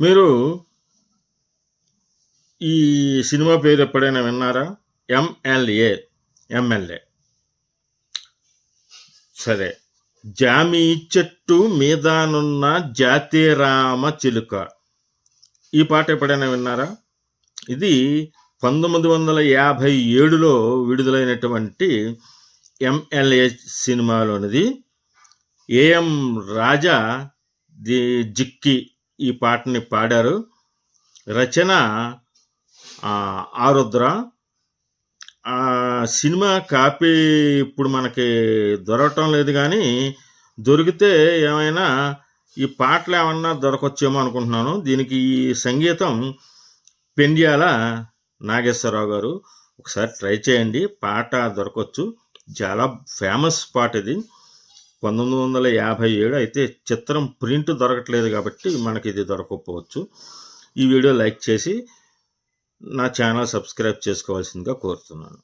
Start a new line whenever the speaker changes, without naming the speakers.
మీరు ఈ సినిమా పేరు ఎప్పుడైనా విన్నారా? ఎంఎల్ఏ ఎమ్మెల్యే సరే. జామి చెట్టు మీదనున్న జాతిరామ చిలుక. ఈ పాట ఎప్పుడైనా విన్నారా? ఇది పంతొమ్మిది వందల యాభై ఏడులో విడుదలైనటువంటి ఎంఎల్ఏ సినిమాలోనిది. ఏఎం రాజా ది జిక్కి ఈ పాటని పాడారు. రచన ఆరుద్ర. ఆ సినిమా కాపీ ఇప్పుడు మనకి దొరకటం లేదు కానీ దొరికితే ఏమైనా ఈ పాటలు ఏమన్నా దొరకొచ్చేమో అనుకుంటున్నాను. దీనికి ఈ సంగీతం పెండ్యాల నాగేశ్వరరావు గారు. ఒకసారి ట్రై చేయండి. పాట దొరకవచ్చు చాలా ఫేమస్ పాట ఇది. పంతొమ్మిది వందల యాభై ఏడు అయితే చిత్రం ప్రింట్ దొరకట్లేదు కాబట్టి మనకి ఇది దొరకకపోవచ్చు. ఈ వీడియో లైక్ చేసి నా ఛానల్ సబ్స్క్రైబ్ చేసుకోవాల్సిందిగా కోరుతున్నాను.